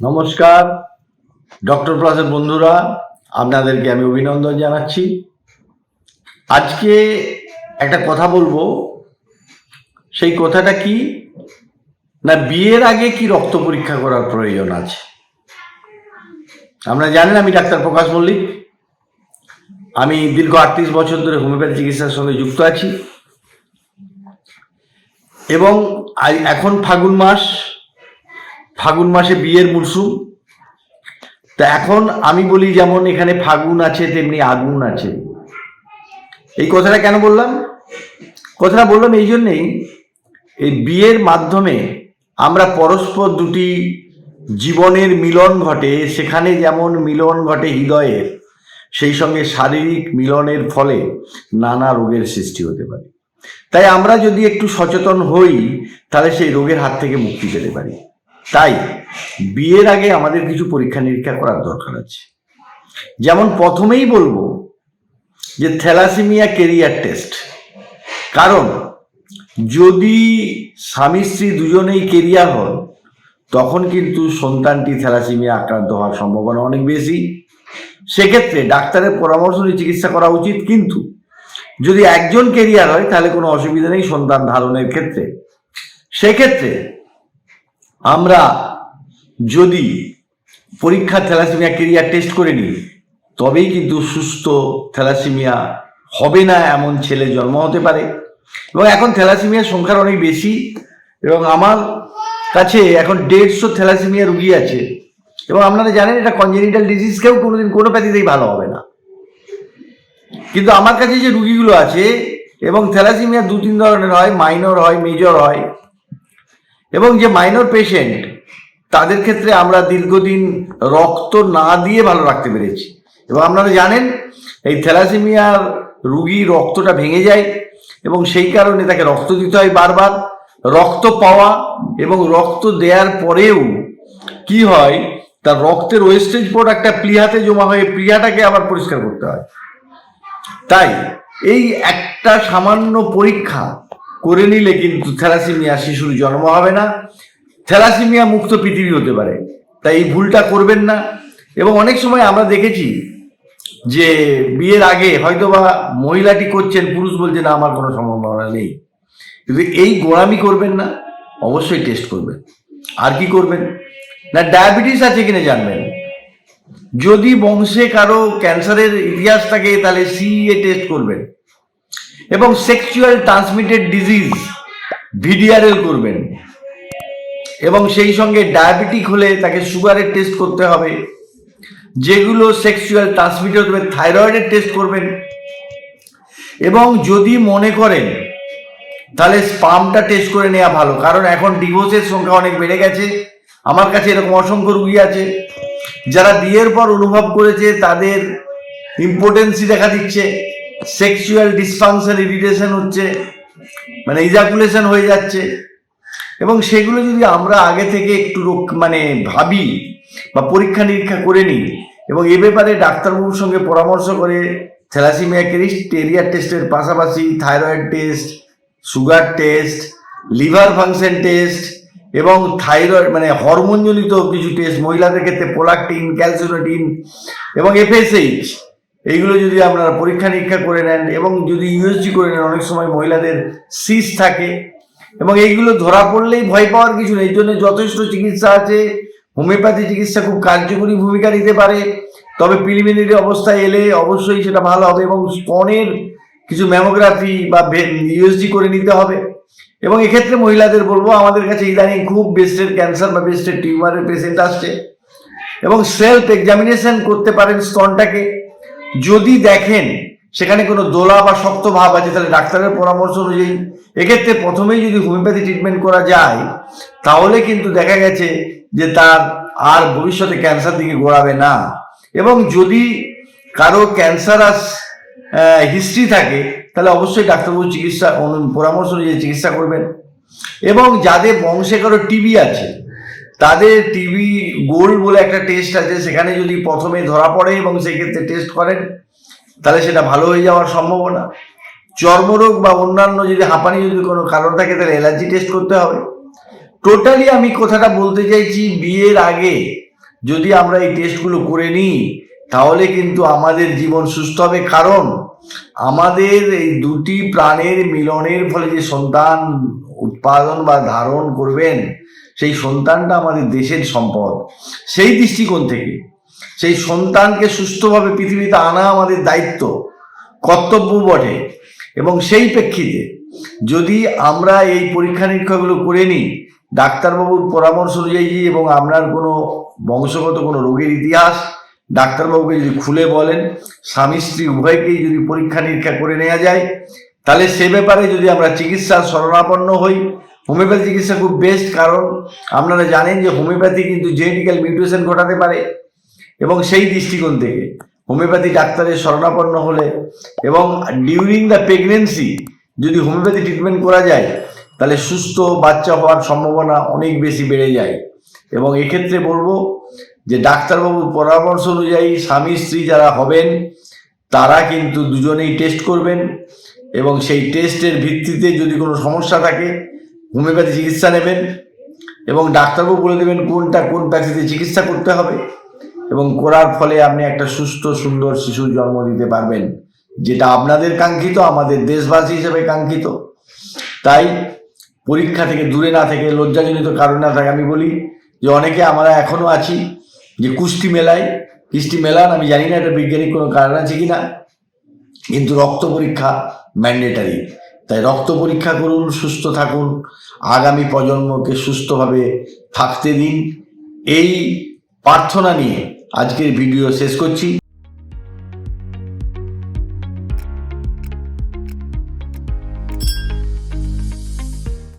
নমস্কার, ডক্টর প্লাসের বন্ধুরা, আপনাদেরকে আমি অভিনন্দন জানাচ্ছি। আজকে একটা কথা বলব, সেই কথাটা কি, না বিয়ের আগে কি রক্ত পরীক্ষা করার প্রয়োজন আছে? আপনারা জানেন আমি ডাক্তার প্রকাশ মল্লিক। আমি দীর্ঘ আটত্রিশ বছর ধরে হোমিওপ্যাথি চিকিৎসার সঙ্গে যুক্ত আছি। এবং এখন ফাগুন মাস ফাগুন মাসে বিয়ের মরশুম তা এখন আমি বলি যেমন এখানে ফাগুন আছে, তেমনি আগুন আছে। এই কথাটা কেন বললাম? কথাটা বললাম এই জন্যেই, এই বিয়ের মাধ্যমে আমরা পরস্পর দুটি জীবনের মিলন ঘটে, সেখানে যেমন মিলন ঘটে হৃদয়ের সেই সঙ্গে শারীরিক মিলনের ফলে নানা রোগের সৃষ্টি হতে পারে। তাই আমরা যদি একটু সচেতন হই, তাহলে সেই রোগের হাত থেকে মুক্তি পেতে পারি। তাই বিয়ের আগে আমাদের কিছু পরীক্ষা নিরীক্ষা করার দরকার আছে। যেমন প্রথমেই বলব যে থ্যালাসিমিয়া কেরিয়ার টেস্ট। কারণ যদি স্বামী স্ত্রী দুজনেই কেরিয়ার হন, তখন কিন্তু সন্তানটি থ্যালাসিমিয়া আক্রান্ত হওয়ার সম্ভাবনা অনেক বেশি। সেক্ষেত্রে ডাক্তারের পরামর্শ নিয়ে চিকিৎসা করা উচিত, কিন্তু যদি একজন কেরিয়ার হয়, তাহলে কোনো অসুবিধা নেই সন্তান ধারণের ক্ষেত্রে। সেক্ষেত্রে আমরা যদি পরীক্ষা থ্যালাসিমিয়া কেরিয়ার টেস্ট করে নিই, তবেই কিন্তু সুস্থ থ্যালাসিমিয়া হবে না এমন ছেলে জন্ম হতে পারে। এবং এখন থ্যালাসিমিয়ার সংখ্যার অনেক বেশি এবং আমার কাছে এখন দেড়শো থ্যালাসিমিয়া রুগী আছে। এবং আপনারা জানেন এটা কনজেনিটাল ডিজিজ কেউ কোনোদিন কোনো প্যাথিতেই ভালো হবে না। কিন্তু আমার কাছে যে রুগীগুলো আছে এবং থ্যালাসিমিয়া দু তিন ধরনের হয় মাইনর হয় মেজর হয় এবং যে মাইনর পেশেন্ট তাদের ক্ষেত্রে আমরা দীর্ঘদিন রক্ত না দিয়ে ভালো রাখতে পেরেছি। এবং আপনারা জানেন, এই থ্যালাসেমিয়ার রুগী রক্তটা ভেঙে যায় এবং সেই কারণে তাকে রক্ত দিতে হয় বারবার। রক্ত পাওয়া এবং রক্ত দেওয়ার পরেও কি হয়, তার রক্তের ওয়েস্টেজ প্রোডাক্টটা প্লিহাতে জমা হয়ে প্লিহাটাকে আবার পরিষ্কার করতে হয়। তাই, এই একটা সামান্য পরীক্ষা করে নিলে কিন্তু থ্যালাসিমিয়া শিশুর জন্ম হবে না। থ্যালাসিমিয়া মুক্ত পৃথিবী হতে পারে। তাই এই ভুলটা করবেন না। এবং অনেক সময় আমরা দেখেছি যে বিয়ের আগে হয়তো বা মহিলাটি করছেন, পুরুষ বলছে না, আমার কোনো সম্ভাবনা নেই। কিন্তু এই গোড়ামি করবেন না, অবশ্যই টেস্ট করবেন। আর কি করবেন? না, ডায়াবেটিস আছে কিনা জানবেন? যদি বংশে কারও ক্যান্সারের ইতিহাস থাকে তাহলে সিএ টেস্ট করবেন। এবং সেক্সুয়াল ট্রান্সমিটেড ডিজিজ ভিডিআরএল করবেন। এবং সেই সঙ্গে ডায়াবেটিক হলে তাকে সুগারের টেস্ট করতে হবে। যেগুলো সেক্সুয়াল ট্রান্সমিটেড হবে থাইরয়েডের টেস্ট করবেন। এবং যদি মনে করেন, তাহলে স্পামটা টেস্ট করে নেওয়া ভালো। কারণ এখন ডিভোর্সের সংখ্যা অনেক বেড়ে গেছে। আমার কাছে এরকম অসংখ্য রুগী আছে। যারা বিয়ের পর অনুভব করেছে, তাদের ইম্পর্টেন্সি দেখা দিচ্ছে। সেক্সুয়াল ডিসফাংশন ইরিটেশন হচ্ছে মানে ইজাকুলেশন হয়ে যাচ্ছে। এবং সেগুলো যদি আমরা আগে থেকে একটু মানে ভাবি বা পরীক্ষা নিরীক্ষা করে নিই, এবং এ ব্যাপারে ডাক্তারবাবুর সঙ্গে পরামর্শ করে, থ্যালাসিমিয়া টেরিয়ার টেস্টের পাশাপাশি thyroid test, sugar test, liver function test, এবং থাইরয়েড মানে হরমোনজনিত কিছু টেস্ট, মহিলাদের ক্ষেত্রে পোলাকটিন ক্যালসিনোটিন এবং এফএসএইচ এইগুলো যদি আপনারা পরীক্ষা নিরীক্ষা করে নেন এবং যদি ইউএসজি করে নেন, অনেক সময় মহিলাদের সিস থাকে এবং এইগুলো ধরা পড়লেই ভয় পাওয়ার কিছু নেই। এই জন্য যথেষ্ট চিকিৎসা আছে। হোমিওপ্যাথি চিকিৎসা খুব কার্যকরী ভূমিকা নিতে পারে। তবে প্রিলিমিনারি অবস্থায় এলে অবশ্যই সেটা ভালো হবে এবং স্তনের কিছু ম্যামোগ্রাফি বা ইউএসজি করে নিতে হবে। এবং এক্ষেত্রে মহিলাদের বলব, আমাদের কাছে ইদানিং খুব বেস্টের ক্যান্সার বা বেস্টের টিউমারের পেশেন্ট আসছে এবং সেলফ এক্সামিনেশন করতে পারেন স্তনটাকে। যদি দেখেন সেখানে কোনো দোলা বা শক্ত ভাব আছে, তাহলে ডাক্তারের পরামর্শ অনুযায়ী, এক্ষেত্রে প্রথমেই যদি হোমিওপ্যাথি ট্রিটমেন্ট করা যায়, তাহলে কিন্তু দেখা গেছে যে তার আর ভবিষ্যতে ক্যান্সার দিকে গোড়াবে না। এবং যদি কারও ক্যান্সারাস হিস্ট্রি থাকে, তাহলে অবশ্যই ডাক্তারবাবু চিকিৎসা পরামর্শ অনুযায়ী চিকিৎসা করবেন। এবং যাদের বংশে কারও টিবি আছে তাদের টিভি গোল্ড বলে একটা টেস্ট আছে, সেখানে যদি প্রথমে ধরা পড়ে এবং সেক্ষেত্রে টেস্ট করেন, তাহলে সেটা ভালো হয়ে যাওয়ার সম্ভাবনা। চর্মরোগ বা অন্যান্য যদি হাঁপানি যদি কোনো কারণ থাকে, তাহলে অ্যালার্জি টেস্ট করতে হবে। টোটালি আমি কথাটা বলতে চাইছি, বিয়ের আগে যদি আমরা এই টেস্টগুলো করে নিই, তাহলে কিন্তু আমাদের জীবন সুস্থ হবে। কারণ আমাদের এই দুটি প্রাণের মিলনের ফলে যে সন্তান উৎপাদন বা ধারণ করবেন, সেই সন্তানটা আমাদের দেশের সম্পদ। সেই দৃষ্টিকোণ থেকে, সেই সন্তানকে সুস্থভাবে পৃথিবীতে আনা আমাদের দায়িত্ব, কর্তব্য বটে। এবং সেই প্রেক্ষিতে যদি আমরা এই পরীক্ষা নিরীক্ষাগুলো করে নিই, ডাক্তারবাবুর পরামর্শ অনুযায়ী এবং আপনার কোনো বংশগত কোনো রোগের ইতিহাস, ডাক্তারবাবুকে যদি খুলে বলেন, স্বামী স্ত্রী উভয়কেই যদি পরীক্ষা নিরীক্ষা করে নেওয়া যায় তাহলে সে ব্যাপারে যদি আমরা চিকিৎসা শরণাপন্ন হই, হোমিওপ্যাথি চিকিৎসা খুব বেস্ট কারণ আপনারা জানেন যে হোমিওপ্যাথি কিন্তু জেনেটিক্যাল মিউটেশন ঘটাতে পারে এবং সেই দৃষ্টিকোণ থেকে। হোমিওপ্যাথি ডাক্তারের শরণাপন্ন হলে এবং ডিউরিং দ্য প্রেগনেন্সি যদি হোমিওপ্যাথি ট্রিটমেন্ট করা যায়, তাহলে সুস্থ বাচ্চা হওয়ার সম্ভাবনা অনেক বেশি বেড়ে যায়। এবং এক্ষেত্রে বলব যে ডাক্তারবাবুর পরামর্শ অনুযায়ী স্বামী স্ত্রী যারা হবেন, তারা কিন্তু দুজনেই টেস্ট করবেন। এবং সেই টেস্টের ভিত্তিতে যদি কোনো সমস্যা থাকে, হোমিওপ্যাথি চিকিৎসা নেবেন এবং ডাক্তারবাবু বলে দেবেন কোনটা কোন প্যাথিতে চিকিৎসা করতে হবে এবং করার ফলে আপনি একটা সুস্থ, সুন্দর শিশুর জন্ম দিতে পারবেন, যেটা আপনাদের কাঙ্ক্ষিত, আমাদের দেশবাসী হিসেবে কাঙ্ক্ষিত। তাই পরীক্ষা থেকে দূরে না থেকে লজ্জাজনিত কারণ না থাকে, আমি বলি যে অনেকে আমরা এখনও আছি যে কুস্তি মেলায় কুস্তি মেলান আমি জানি না এটা বৈজ্ঞানিক কোনো কারণ আছে কি না কিন্তু রক্ত পরীক্ষা ম্যান্ডেটারি তাই রক্ত পরীক্ষা করুন, সুস্থ থাকুন। আগামী প্রজন্মকে সুস্থভাবে থাকতে দিন। এই প্রার্থনা নিয়ে আজকের ভিডিও শেষ করছি।